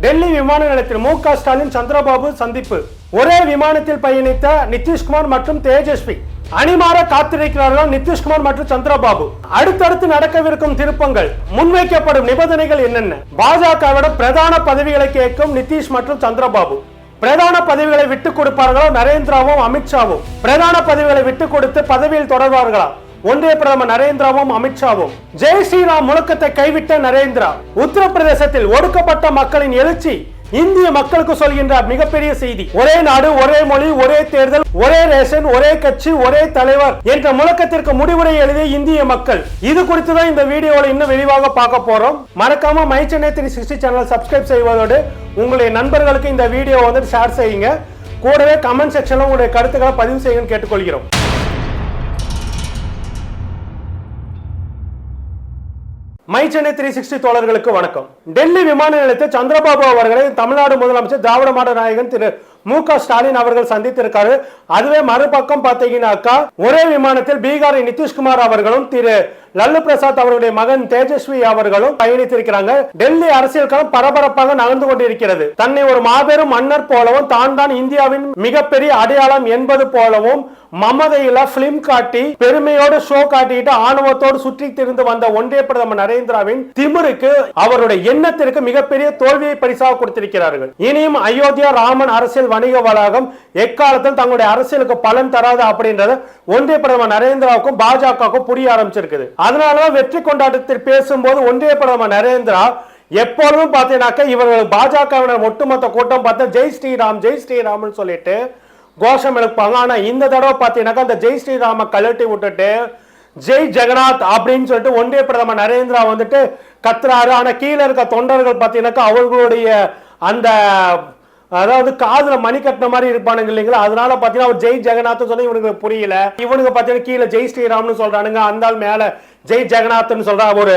டெல்லி விமான நிலையத்தில் மு க ஸ்டாலின் சந்திரபாபு சந்திப்பு. ஒரே விமானத்தில் பயணித்த நிதிஷ்குமார் மற்றும் தேஜஸ்வி அணிமாற காத்திருக்கிறார்கள் நிதிஷ்குமார் மற்றும் சந்திரபாபு? அடுத்தடுத்து நடக்கவிருக்கும் திருப்பங்கள் முன்வைக்கப்படும் நிபந்தனைகள் என்னென்ன? பாஜகவிடம் பிரதான பதவிகளை கேட்கும் நிதிஷ் மற்றும் சந்திரபாபு. பிரதான பதவிகளை விட்டுக் கொடுப்பார்களோ நரேந்திராவும் அமித்ஷாவும்? பிரதான பதவிகளை விட்டுக் கொடுத்து பதவியில் தொடர்வார்களா? ஒன்றிய பிரதமர் நரேந்திராவும் அமித்ஷாவும் ஜெய் ஸ்ரீராம் முழக்கத்தை கைவிட்ட நரேந்திரா உத்தரப்பிரதேசத்தில் ஒடுக்கப்பட்ட மக்களின் எழுச்சி இந்திய மக்களுக்கு சொல்கின்ற மிகப்பெரிய செய்தி. ஒரே நாடு ஒரே மொழி ஒரே தேர்தல் ஒரே ரேஷன் ஒரே கட்சி ஒரே தலைவர் என்ற முழக்கத்திற்கு முடிவுரை எழுதிய இந்திய மக்கள். இது குறித்து தான் இந்த வீடியோவில் இன்னும் விரிவாக பார்க்க போறோம். மறக்காம my Chennai three sixty channel subscribe செய்வதோடு உங்களுடைய நண்பர்களுக்கு இந்த வீடியோ வந்து ஷேர் செய்யுங்க. கூடவே கமெண்ட் செக்ஷன்ல உங்களுடைய கருத்துக்களை பதிவு செய்யுங்கன்னு கேட்டுக்கொள்கிறோம். மை சென்னை த்ரீ சிக்ஸ்டி தோழர்களுக்கு வணக்கம். டெல்லி விமான நிலையத்தில் சந்திரபாபு அவர்களை தமிழ்நாடு முதலமைச்சர் திராவிட மாடல் நாயகன் திரு மு க ஸ்டாலின் அவர்கள் சந்தித்திருக்காரு. அதுவே மறுபக்கம் பார்த்தீங்கன்னாக்கா ஒரே விமானத்தில் பீகாரின் நிதிஷ்குமார் அவர்களும் திரு லல்லு பிரசாத் அவருடைய மகன் தேஜஸ்வி அவர்களும் பயணித்திருக்கிறாங்க. டெல்லி அரசியல் களம் பரபரப்பாக நகர்ந்து கொண்டிருக்கிறது. தன்னை ஒரு மாபெரும் மன்னர் போலவும் தான் தான் இந்தியாவின் மிகப்பெரிய அடையாளம் என்பது போலவும் மமதையில பிலிம் காட்டி பெருமையோட ஷோ காட்டிட்டு ஆணவத்தோடு சுற்றி திரிந்து வந்த ஒன்றிய பிரதமர் நரேந்திராவின் திமிருக்கு அவருடைய எண்ணத்திற்கு மிகப்பெரிய தோல்வியை பரிசாக கொடுத்திருக்கிறார்கள். இனியும் அயோத்தியா ராமன் அரசியல் வணிக வளாகம் எக்காலத்தில் தங்களுடைய அரசியலுக்கு பலன் தராது அப்படின்றத ஒன்றிய பிரதமர் நரேந்திராவுக்கும் பாஜகவுக்கும் புரிய ஆரம்பிச்சிருக்குது. அதனாலதான் வெற்றி கொண்டாட்டத்தில் பேசும்போது ஒன்றிய பிரதமர் நரேந்திரா எப்பொழுதும் பார்த்தீங்கன்னாக்கா இவர்கள் பாஜகவினர் ஒட்டுமொத்த கூட்டம் பார்த்தா ஜெய் ஸ்ரீராம் ஜெய் ஸ்ரீராம்னு சொல்லிட்டு கோஷம் எழுப்பாங்க ஆனா இந்த தடவை பார்த்தீங்கன்னாக்கா அந்த ஜெய் ஸ்ரீராம கழட்டி விட்டுட்டு ஜெய் ஜெகநாத் அப்படின்னு சொல்லிட்டு ஒன்றிய பிரதமர் நரேந்திரா வந்துட்டு கத்துறாரு. ஆனா கீழே இருக்க தொண்டர்கள் பார்த்தீங்கன்னாக்கா அவர்களுடைய அந்த அதாவது காதுல மணி கட்டின மாதிரி இருப்பானுங்க இல்லைங்களா? அதனால பாத்தீங்கன்னா அவர் ஜெய் ஜெகநாத் சொல்லி இவனுக்கு புரியல. இவனுக்கு பாத்தீங்கன்னா கீழே ஜெய் ஸ்ரீராம்னு சொல்றானுங்க. அந்த மேல ஜெய் ஜெகநாத்னு சொல்ற ஒரு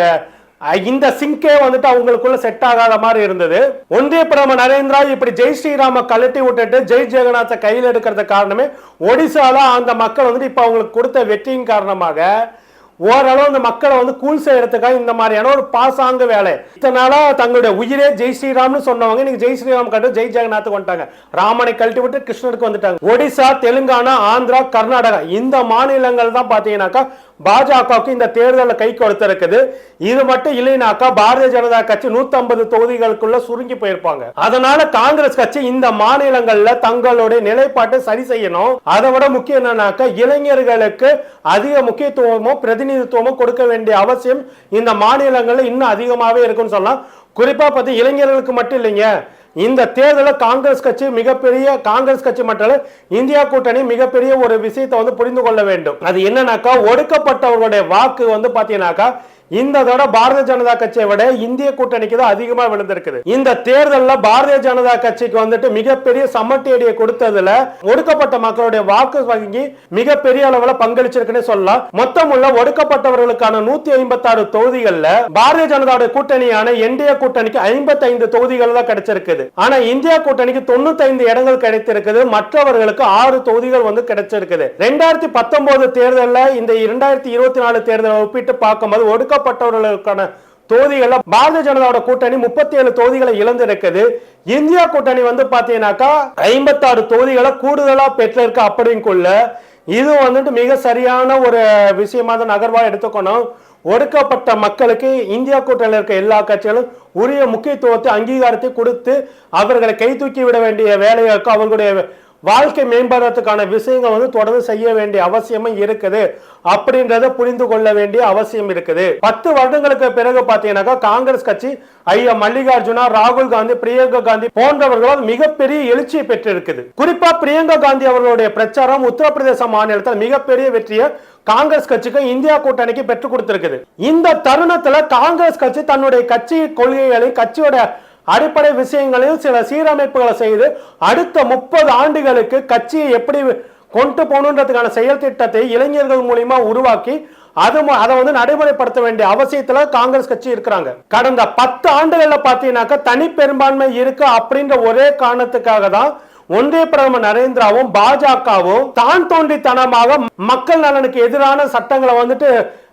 இந்த சிங்கே வந்துட்டு அவங்களுக்குள்ள செட் ஆகாத மாதிரி இருந்தது. ஒன்றிய பிரதமர் நரேந்திரா இப்படி ஜெய் ஸ்ரீராம கழட்டி விட்டுட்டு ஜெய் ஜெகநாத்தை கையில் எடுக்கிறது காரணமே ஒடிசால அந்த மக்கள் வந்துட்டு இப்ப அவங்களுக்கு கொடுத்த வெற்றியின் காரணமாக ஓரளவு அந்த மக்களை வந்து கூல் செய்யறதுக்காக இந்த மாதிரியான ஒரு பாசாங்க வேலை. இதனால தங்களுடைய உயிரே ஜெய் ஸ்ரீராம்னு சொன்னவங்க நீங்க ஜெய் ஸ்ரீராம் கட்டு ஜெய் ஜெகநாத்துக்கு வந்துட்டாங்க. ராமனை கழட்டி விட்டு கிருஷ்ணருக்கு வந்துட்டாங்க. ஒடிசா தெலுங்கானா ஆந்திரா கர்நாடகா இந்த மாநிலங்கள் தான் பாத்தீங்கன்னாக்கா பாஜகவுக்கு இந்த தேர்தலில் கை கொடுத்திருக்குது. இது மட்டும் இல்லைனாக்கா பாரதிய ஜனதா கட்சி 150 தொகுதிகளுக்குள்ள சுருங்கி போயிருப்பாங்க. அதனால காங்கிரஸ் கட்சி இந்த மாநிலங்கள்ல தங்களுடைய நிலைப்பாட்டை சரி செய்யணும். அதை விட முக்கியம் என்னன்னாக்கா இளைஞர்களுக்கு அதிக முக்கியத்துவமும் பிரதிநிதித்துவமும் கொடுக்க வேண்டிய அவசியம் இந்த மாநிலங்கள்ல இன்னும் அதிகமாவே இருக்குன்னு சொல்லலாம். குறிப்பா பார்த்து இளைஞர்களுக்கு மட்டும் இல்லைங்க. இந்த தேர்தலில் காங்கிரஸ் கட்சி மிகப்பெரிய காங்கிரஸ் கட்சி மட்டும் இந்தியா கூட்டணி மிகப்பெரிய ஒரு விஷயத்தை வந்து புரிந்து கொள்ள வேண்டும். அது என்னன்னாக்கா ஒடுக்கப்பட்டவர்களுடைய வாக்கு வந்து பார்த்தீங்கன்னாக்கா இந்த தடவை பாரதிய ஜனதா கட்சியை விட இந்திய கூட்டணிக்கு தான் அதிகமா விழுந்திருக்குது. இந்த தேர்தலில் பாரதிய ஜனதா கட்சிக்கு வந்துட்டு மிகப்பெரிய சமட்டேடியை கொடுத்ததுல ஒடுக்கப்பட்ட மக்களுடைய வாக்கு வங்கி மிகப்பெரிய அளவுல பங்களிச்சிருக்குன்னு சொல்லலாம். மொத்தம் உள்ள ஒடுக்கப்பட்டவர்களுக்கான நூத்தி ஐம்பத்தாறு தொகுதிகள்ல பாரதிய ஜனதாவுடைய கூட்டணியான என்டிஏ கூட்டணிக்கு ஐம்பத்தி ஐந்து தொகுதிகள் தான் கிடைச்சிருக்குது. ஆனா இந்தியா கூட்டணிக்கு தொண்ணூத்தி ஐந்து இடங்கள் கிடைத்திருக்குது. மற்றவர்களுக்கு ஆறு தொகுதிகள் வந்து கிடைச்சிருக்குது. ரெண்டாயிரத்தி பத்தொன்பது தேர்தலில் இந்த இரண்டாயிரத்தி இருபத்தி நாலு தேர்தலை ஒப்பிட்டு பார்க்கும்போது ஒடுக்க ஒடுக்கப்பட்டவர்களுக்கான தொகுதிகள்ல பாரதிய ஜனதாவோட கூட்டணி முப்பத்தி ஏழு தொகுதிகளை இழந்து இருக்குது இந்தியா கூட்டணி வந்து பாத்தீங்கன்னாக்கா ஐம்பத்தாறு தொகுதிகளை கூடுதலா பெற்றிருக்கு அப்படிங்குள்ள இது வந்துட்டு மிக சரியான ஒரு விஷயமா தான் நகர்வா எடுத்துக்கணும். ஒடுக்கப்பட்ட மக்களுக்கு இந்தியா கூட்டணியில் இருக்க எல்லா கட்சிகளும் உரிய முக்கியத்துவத்தை அங்கீகாரத்தை கொடுத்து அவர்களை கை தூக்கி விட வேண்டிய வேலைகளுக்கு அவர்களுடைய வாழ்க்கை மேம்படுறதுக்கான விஷயங்கள் வந்து தொடர்ந்து செய்ய வேண்டிய அவசியமும் இருக்குது. அப்படின்றத புரிந்து கொள்ள வேண்டிய அவசியம் இருக்குது. பத்து வருடங்களுக்கு பிறகு பார்த்தீங்கன்னாக்கா காங்கிரஸ் கட்சி ஐயா மல்லிகார்ஜுனா ராகுல் காந்தி பிரியங்கா காந்தி போன்றவர்களால் மிகப்பெரிய எழுச்சியை பெற்றிருக்குது. குறிப்பா பிரியங்கா காந்தி அவர்களுடைய பிரச்சாரம் உத்தரப்பிரதேச மாநிலத்தில் மிகப்பெரிய வெற்றியை காங்கிரஸ் கட்சிக்கு இந்தியா கூட்டணிக்கு பெற்றுக் கொடுத்திருக்குது. இந்த தருணத்துல காங்கிரஸ் கட்சி தன்னுடைய கட்சி கொள்கைகளையும் கட்சியோட அடிப்படை விஷயங்களையும் சில சீரமைப்புகளை செய்து அடுத்த முப்பது ஆண்டுகளுக்கு கட்சியை எப்படி கொண்டு போகணுன்றதுக்கான செயல் திட்டத்தை இளைஞர்கள் மூலியமா உருவாக்கி அது அதை வந்து நடைமுறைப்படுத்த வேண்டிய அவசியத்துல காங்கிரஸ் கட்சி இருக்கிறாங்க. கடந்த பத்து ஆண்டுகள்ல பாத்தீங்கன்னாக்கா தனி பெரும்பான்மை இருக்கு அப்படின்ற ஒரே காரணத்துக்காக தான் ஒன்றிய பிரதமர் நரேந்திராவும் பாஜகவும் தான் தோன்றித்தனமாக மக்கள் நலனுக்கு எதிரான சட்டங்களை வந்துட்டு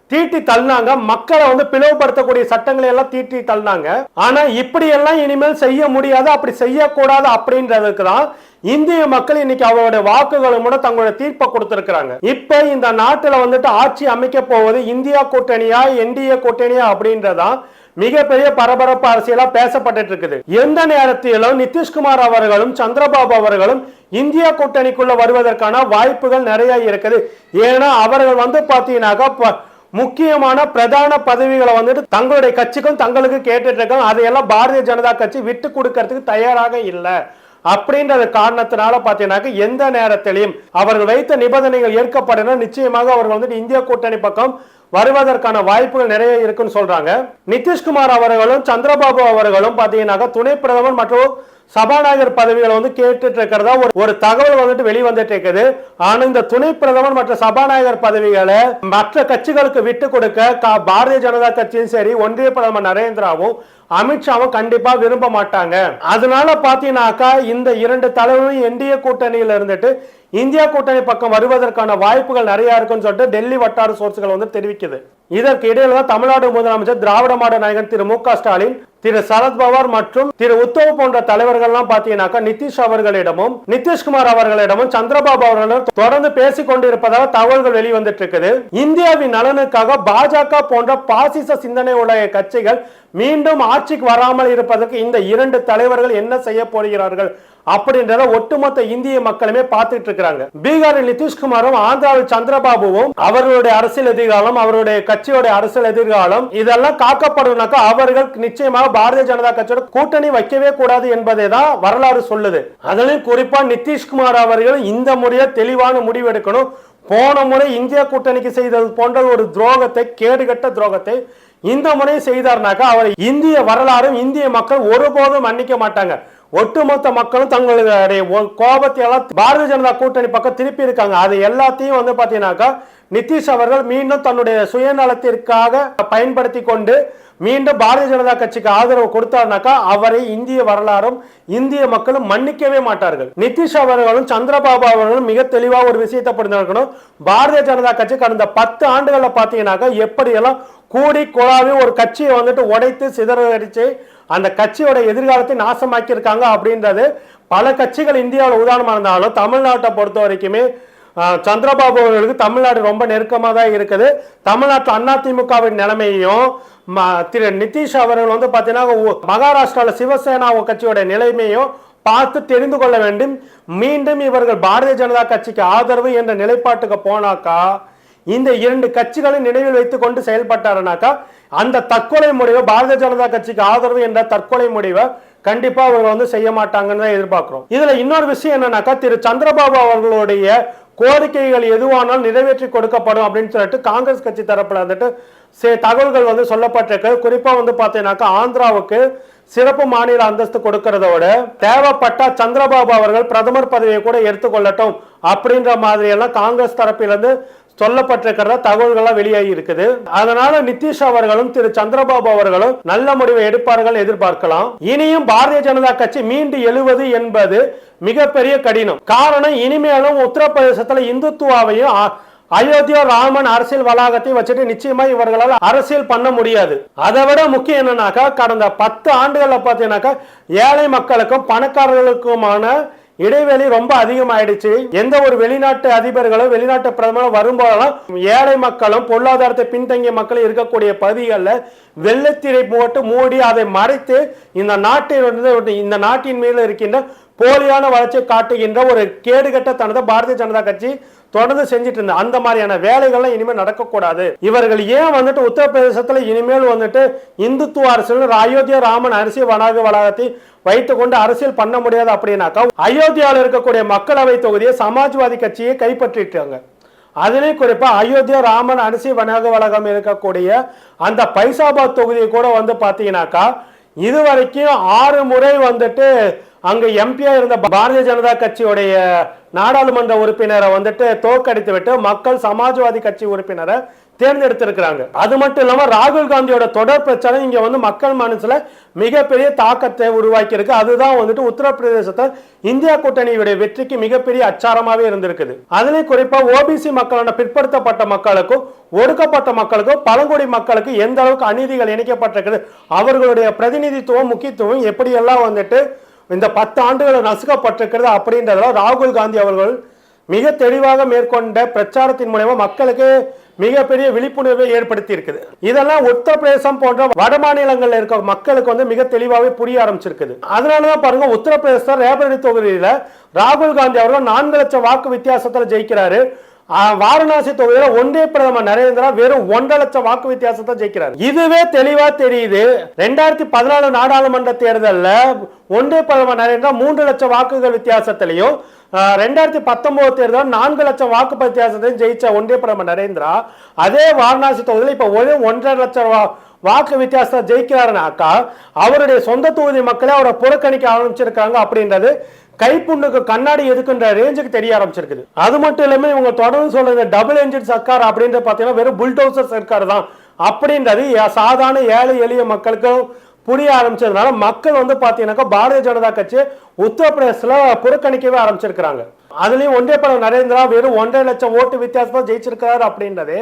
தீட்டி தள்ளினாங்க. மக்களை வந்து பிளவுபடுத்தக்கூடிய சட்டங்களை எல்லாம் தீட்டி தள்ளினாங்க. ஆனா இப்படி எல்லாம் இனிமேல் செய்ய முடியாது அப்படி செய்யக்கூடாது அப்படின்றதுக்கு தான் இந்திய மக்கள் இன்னைக்கு அவருடைய வாக்குகளும் கூட தங்களுடைய தீர்ப்பை கொடுத்திருக்கிறாங்க. இப்ப இந்த நாட்டுல வந்துட்டு ஆட்சி அமைக்க போவது இந்தியா கூட்டணியா என்டிஏ கூட்டணியா அப்படின்றதான் மிகப்பெரிய பரபரப்பு அரசியலா பேசப்பட்டு இருக்குது. எந்த நேரத்திலும் நிதிஷ்குமார் அவர்களும் சந்திரபாபு அவர்களும் இந்தியா கூட்டணிக்குள்ள வருவதற்கான வாய்ப்புகள் நிறைய இருக்குது. ஏன்னா அவர்கள் வந்து பாத்தீங்கன்னாக்கா ப- முக்கியமான பிரதான பதவிகளை வந்துட்டு தங்களுடைய கட்சிக்கும் தங்களுக்கு கேட்டுட்டு இருக்காங்க. அதையெல்லாம் பாரதிய ஜனதா கட்சி விட்டு கொடுக்கறதுக்கு தயாராக இல்லை. அப்படின்ற காரணத்தினால பாத்தீங்கன்னாக்க எந்த நேரத்திலையும் அவர்கள் வைத்த நிபந்தனைகள் ஏற்கப்படணும். நிச்சயமாக அவர்கள் வந்துட்டு இந்திய கூட்டணி பக்கம் வருவதற்கான வாய்ப்புகள் நிறைய இருக்குன்னு சொல்றாங்க. நிதிஷ்குமார் அவர்களும் சந்திரபாபு அவர்களும் பாத்தீங்கன்னாக்க துணை பிரதமர் மற்றும் சபாநாயகர் பதவிகளை வந்து கேட்டுட்டு இருக்கிறதா ஒரு ஒரு தகவல் வந்துட்டு வெளிவந்துட்டு இருக்குது. ஆனா இந்த துணை பிரதமர் மற்றும் சபாநாயகர் பதவிகளை மற்ற கட்சிகளுக்கு விட்டு கொடுக்க கா- பாரதிய ஜனதா கட்சியும் சரி ஒன்றிய பிரதமர் நரேந்திராவும் அமித்ஷாவும் கண்டிப்பா விரும்ப மாட்டாங்க. அதனால பாத்தீங்கன்னாக்கா இந்த இரண்டு தலைவரும் என்டிஏ கூட்டணியில இருந்துட்டு இந்தியா கூட்டணி பக்கம் வருவதற்கான வாய்ப்புகள் நிறையா இருக்குன்னு சொல்லிட்டு டெல்லி வட்டார சோர்ஸ்கள் வந்து தெரிவிக்குது. இதற்கு இடையில தான் தமிழ்நாடு முதலமைச்சர் திராவிட மாடல் நாயகன் திரு மு க ஸ்டாலின் திரு சரத்பவார் மற்றும் திரு உத்தவ் போன்ற தலைவர்கள்லாம் பாத்தீங்கன்னாக்கா நிதிஷ் அவர்களிடமும் நிதிஷ்குமார் அவர்களிடமும் சந்திரபாபு அவர்களும் தொடர்ந்து பேசிக் கொண்டிருப்பதாக தகவல்கள் வெளிவந்துட்டு இருக்குது இந்தியாவின் நலனுக்காக பாஜக போன்ற பாசிச சிந்தனை உடைய கட்சிகள் மீண்டும் ஆட்சிக்கு வராமல் இருப்பதற்கு இந்த இரண்டு தலைவர்கள் என்ன செய்ய போகிறார்கள் அப்படின்றத ஒட்டுமொத்த இந்திய மக்களுமே பார்த்துட்டு இருக்கிறாங்க. பீகாரில் நிதிஷ்குமாரும் ஆந்திராவில் சந்திரபாபுவும் அவர்களுடைய அரசியல் எதிர்காலம் அவருடைய கட்சியோட அரசியல் எதிர்காலம் இதெல்லாம் காக்கப்படும்னாக்கா அவர்கள் நிச்சயமாக பாரதிய ஜனதா கட்சியோட கூட்டணி வைக்கவே கூடாது என்பதை தான் வரலாறு சொல்லுது. அதிலும் குறிப்பா நிதிஷ்குமார் அவர்கள் இந்த முறையை தெளிவான முடிவு எடுக்கணும். போன முறை இந்திய கூட்டணிக்கு செய்தது போன்ற ஒரு துரோகத்தை கேடுகட்ட துரோகத்தை இந்த முறை செய்தார்னாக்கா அவர் இந்திய வரலாறும் இந்திய மக்கள் ஒருபோதும் மன்னிக்க மாட்டாங்க. ஒட்டுமொத்த மக்களும் தங்களுடைய கோபத்தை எல்லாம் பாரதிய ஜனதா கூட்டணி பக்கம் திருப்பி இருக்காங்க. அது எல்லாத்தையும் வந்து பாத்தீங்கன்னாக்கா நிதிஷ் அவர்கள் மீண்டும் தன்னுடைய சுயநலத்திற்காக பயன்படுத்தி கொண்டு மீண்டும் பாரதிய ஜனதா கட்சிக்கு ஆதரவு கொடுத்தாருனாக்கா அவரை இந்திய வரலாறும் இந்திய மக்களும் மன்னிக்கவே மாட்டார்கள். நிதிஷ் அவர்களும் சந்திரபாபு அவர்களும் மிக தெளிவா ஒரு விஷயத்தை புரிந்திருக்கணும் பாரதிய ஜனதா கட்சி கடந்த பத்து ஆண்டுகள்ல பாத்தீங்கன்னாக்கா எப்படியெல்லாம் கூடி குழாவி ஒரு கட்சியை வந்துட்டு உடைத்து சிதறடிச்சு அந்த கட்சியோட எதிர்காலத்தை நாசமாக்கியிருக்காங்க அப்படின்றது பல கட்சிகள் இந்தியாவில் உதாரணமாக இருந்தாலும் தமிழ்நாட்டை பொறுத்த வரைக்குமே சந்திரபாபு அவர்களுக்கு தமிழ்நாடு ரொம்ப நெருக்கமாக தான் இருக்குது. தமிழ்நாட்டில் அதிமுகவின் நிலைமையையும் ம- திரு நிதிஷ் அவர்கள் வந்து பார்த்தீங்கன்னா மகாராஷ்டிராவில் சிவசேனா கட்சியோட நிலைமையும் பார்த்து தெரிந்து கொள்ள வேண்டும். மீண்டும் இவர்கள் பாரதிய ஜனதா கட்சிக்கு ஆதரவு என்ற நிலைப்பாட்டுக்கு போனாக்கா இந்த இரண்டு கட்சிகளை நினைவில் வைத்துக் கொண்டு செயல்பட்டாருனாக்கா அந்த தற்கொலை முடிவை பாரதிய ஜனதா கட்சிக்கு ஆதரவு என்ற தற்கொலை முடிவை கண்டிப்பா அவங்க வந்து செய்ய மாட்டாங்கன்னு தான் எதிர்பார்க்கிறோம். இதுல இன்னொரு விஷயம் என்னன்னாக்கா திரு சந்திரபாபு அவர்களுடைய கோரிக்கைகள் எதுவானாலும் நிறைவேற்றி கொடுக்கப்படும் அப்படின்னு சொல்லிட்டு காங்கிரஸ் கட்சி தரப்புல வந்துட்டு சில தகவல்கள் வந்து சொல்லப்பட்டிருக்கு. குறிப்பா வந்து பார்த்தீங்கன்னாக்கா ஆந்திராவுக்கு சிறப்பு மாநில அந்தஸ்து கொடுக்கறதோட தேவைப்பட்டா சந்திரபாபு அவர்கள் பிரதமர் பதவியை கூட எடுத்துக்கொள்ளட்டும் அப்படின்ற மாதிரி எல்லாம் காங்கிரஸ் தரப்பிலிருந்து சொல்லப்பட்டிருக்கிற தகவல்கள்லாம் வெளியாகி இருக்குது. அதனால நிதிஷ் அவர்களும் திரு சந்திரபாபு அவர்களும் நல்ல முடிவை எடுப்பார்கள் எதிர்பார்க்கலாம். இனியும் பாரதிய ஜனதா கட்சி மீண்டு எழுவது என்பது மிகப்பெரிய கடினம். காரணம் இனிமேலும் உத்தரப்பிரதேசத்துல இந்துத்துவாவையும் அயோத்தியா ராமன் அரசியல் வளாகத்தை வச்சுட்டு நிச்சயமா இவர்களால் அரசியல் பண்ண முடியாது. அதை விட முக்கியம் என்னன்னாக்கா கடந்த பத்து ஆண்டுகள்ல பார்த்தீங்கன்னாக்கா ஏழை மக்களுக்கும் பணக்காரர்களுக்குமான இடைவெளி ரொம்ப அதிகமாயிடுச்சு. எந்த ஒரு வெளிநாட்டு அதிபர்களும் வெளிநாட்டு பிரதமரும் வரும்போதெல்லாம் ஏழை மக்களும் பொருளாதாரத்தை பின்தங்கிய மக்களும் இருக்கக்கூடிய பகுதிகளில் வெள்ளத்திரை போட்டு மூடி அதை மறைத்து இந்த நாட்டில் வந்து இந்த நாட்டின் மீது இருக்கின்ற போலியான வளர்ச்சியை காட்டுகின்ற ஒரு கேடுகட்டத்தனத்தை பாரதிய ஜனதா கட்சி தொடர்ந்து செஞ்சுட்டு இருந்த அந்த மாதிரியான வேலைகள்லாம் இனிமேல் நடக்கக்கூடாது. இவர்கள் ஏன் வந்துட்டு உத்தரப்பிரதேசத்தில் இனிமேல் வந்துட்டு இந்துத்துவ அரசியல் அயோத்தியா ராமன் அரசியல் வனாக வளாகத்தை வைத்துக்கொண்டு அரசியல் பண்ண முடியாது அப்படின்னாக்கா அயோத்தியாவில் இருக்கக்கூடிய மக்களவை தொகுதியை சமாஜ்வாதி கட்சியை கைப்பற்றிட்டாங்க. அதிலே குறிப்பா அயோத்தியா ராமன் அரிசி வனாக வளாகம் இருக்கக்கூடிய அந்த பைசாபாத் தொகுதியை கூட வந்து பாத்தீங்கன்னாக்கா இதுவரைக்கும் ஆறு முறை வந்துட்டு அங்கு எம்பியா இருந்த பாரதிய ஜனதா கட்சியுடைய நாடாளுமன்ற உறுப்பினரை வந்துட்டு தோற்கடித்து விட்டு மக்கள் சமாஜ்வாதி கட்சி உறுப்பினரை தேர்ந்தெடுத்திருக்கிறாங்க. அது மட்டும் இல்லாம ராகுல் காந்தியோட தொடர் பிரச்சாரம் இங்க வந்து மக்கள் மனசுல மிகப்பெரிய தாக்கத்தை உருவாக்கி இருக்கு அதுதான் வந்துட்டு உத்தரப்பிரதேசத்தை இந்தியா கூட்டணியுடைய வெற்றிக்கு மிகப்பெரிய அச்சாரமாவே இருந்திருக்குது. அதுலயும் குறிப்பா ஓபிசி மக்களான பிற்படுத்தப்பட்ட மக்களுக்கும் ஒடுக்கப்பட்ட மக்களுக்கும் பழங்குடி மக்களுக்கு எந்த அளவுக்கு அநீதிகள் இணைக்கப்பட்டிருக்குது அவர்களுடைய பிரதிநிதித்துவம் முக்கியத்துவம் எப்படியெல்லாம் வந்துட்டு இந்த பத்து ஆண்டுகளை நசுக்கப்பட்டிருக்கிறது அப்படின்றதுல ராகுல் காந்தி அவர்கள் மிக தெளிவாக மேற்கொண்ட பிரச்சாரத்தின் மூலமா மக்களுக்கு மிகப்பெரிய விழிப்புணர்வை ஏற்படுத்தி இருக்குது இதெல்லாம் உத்தரப்பிரதேசம் போன்ற வட மாநிலங்களில் இருக்க மக்களுக்கு வந்து மிக தெளிவாகவே புரிய ஆரம்பிச்சிருக்குது. அதனாலதான் பாருங்க உத்தரப்பிரதேச ரேபரடி தொகுதியில ராகுல் காந்தி அவர்கள் நான்கு லட்சம் வாக்கு வித்தியாசத்துல ஜெயிக்கிறாரு. வாரணாசி தொகுதியில ஒன்றிய பிரதமர் நரேந்திரா வெறும் ஒன்றரை லட்சம் வாக்கு வித்தியாசத்தை ஜெயிக்கிறார். இதுவே தெளிவா தெரியுது. ரெண்டாயிரத்தி பதினாலு நாடாளுமன்ற தேர்தலில் ஒன்றிய பிரதமர் நரேந்திரா மூன்று லட்சம் வாக்குகள் வித்தியாசத்திலையும் ரெண்டாயிரத்தி பத்தொன்பது தேர்தல் நான்கு லட்சம் வாக்கு வித்தியாசத்தையும் ஜெயிச்ச ஒன்றிய பிரதமர் நரேந்திரா அதே வாரணாசி தொகுதியில் இப்ப ஒரு ஒன்றரை லட்சம் வா- வாக்கு வித்தியாசத்தை ஜெயிக்கிறாருனாக்கா அவருடைய சொந்த தொகுதி மக்களே அவரை புறக்கணிக்க ஆரம்பிச்சிருக்காங்க அப்படின்றது கைப்புண்ணுக்கு கண்ணாடி எதுக்குன்ற ரேஞ்சுக்கு தெரிய ஆரம்பிச்சிருக்குது. அது மட்டும் இல்லாம இவங்க தொடர்ந்து சொல்றது டபுள் என்ஜின் சர்க்கார் அப்படின்றது பாத்தீங்கன்னா வெறும் புல்டோசர் சர்க்கார் தான். அப்படின்றது சாதாரண ஏழை எளிய மக்களுக்கும் புரிய ஆரம்பிச்சதுனால மக்கள் வந்து பார்த்தீங்கன்னாக்கா பாரதிய ஜனதா கட்சி உத்தரப்பிரதேசத்துல புறக்கணிக்கவே ஆரம்பிச்சிருக்கிறாங்க. அதுலயும் ஒன்றிய படம் நரேந்திரா வெறும் ஒன்றரை லட்சம் ஓட்டு வித்தியாசமா ஜெயிச்சிருக்காரு அப்படின்றது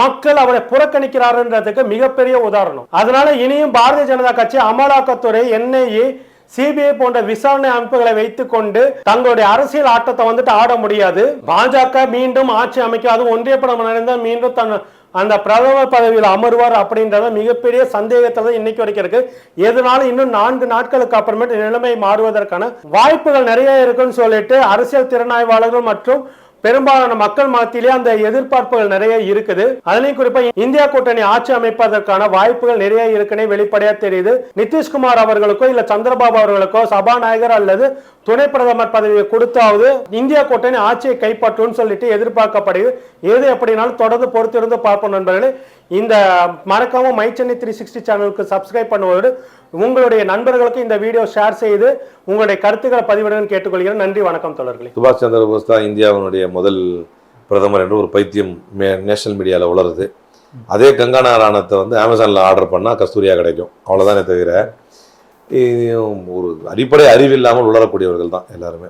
மக்கள் அவரை புறக்கணிக்கிறாருன்றதுக்கு மிகப்பெரிய உதாரணம். அதனால இனியும் பாரதிய ஜனதா கட்சி அமலாக்கத்துறை என்ஐஏ சிபிஐ போன்ற விசாரணை அமைப்புகளை வைத்துக்கொண்டு தங்களுடைய அரசியல் ஆட்டத்தை வந்துட்டு ஆட முடியாது. பாஜக மீண்டும் ஆட்சி அமைக்காது. ஒன்றிய படம் நடந்தால் மீண்டும் தன் அந்த பிரதமர் பதவியில் அமர்வார் அப்படின்றத மிகப்பெரிய சந்தேகத்தை தான் இன்னைக்கு வரைக்கும் இருக்கு. எதனால இன்னும் நான்கு நாட்களுக்கு அப்புறமேட்டு நிலைமை மாறுவதற்கான வாய்ப்புகள் நிறைய இருக்குன்னு சொல்லிட்டு அரசியல் திறனாய்வாளர்கள் மற்றும் பெரும்பாலான மக்கள் மத்தியிலே அந்த எதிர்பார்ப்புகள் நிறைய இருக்குது. அதுலயும் குறிப்பா இந்தியா கூட்டணி ஆட்சி அமைப்பதற்கான வாய்ப்புகள் நிறைய இருக்குன்னே வெளிப்படையா தெரியுது. நிதிஷ்குமார் அவர்களுக்கோ இல்ல சந்திரபாபு அவர்களுக்கோ சபாநாயகர் அல்லது துணை பிரதமர் பதவியை கொடுத்தாவது இந்தியா கூட்டணி ஆட்சியை கைப்பற்றும் சொல்லிட்டு எதிர்பார்க்கப்படுது. எது எப்படினாலும் தொடர்ந்து பொறுத்திருந்து பார்ப்போம் நண்பர்களே. இந்த மறக்காம மை சென்னை த்ரீ சிக்ஸ்டி சேனலுக்கு சப்ஸ்கிரைப் பண்ணுவோடு உங்களுடைய நண்பர்களுக்கு இந்த வீடியோ ஷேர் செய்து உங்களுடைய கருத்துக்களை பதிவிடுன்னு கேட்டுக்கொள்கிறேன். நன்றி வணக்கம் தொடர்களே சுபாஷ் சந்திர போஸ் தான் இந்தியாவினுடைய முதல் பிரதமர் என்று ஒரு பைத்தியம் மே- நேஷனல் மீடியாவில் உலருது. அதே கங்கா நாராயணத்தை வந்து அமேசானில் ஆர்டர் பண்ணால் கஸ்தூரியாக கிடைக்கும். அவ்வளோதானே தவிர ஒரு அடிப்படை அறிவில்லாமல் உளரக்கூடியவர்கள் தான் எல்லாருமே.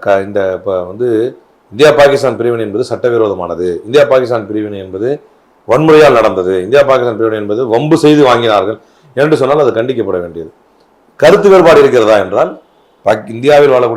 க இந்த இப்போ வந்து இந்தியா பாகிஸ்தான் பிரிவினை என்பது சட்டவிரோதமானது. இந்தியா பாகிஸ்தான் பிரிவினை என்பது வன்முறையால் நடந்தது. இந்தியா பாகிஸ்தான் பிரிவினை என்பது வம்பு செய்து வாங்கினார்கள். என்று சொன்னால் அது கண்டிக்கப்பட வேண்டியது. கருத்து வேறுபாடு இருக்கிறதா என்றால் இந்தியாவில் வாழக்கூடிய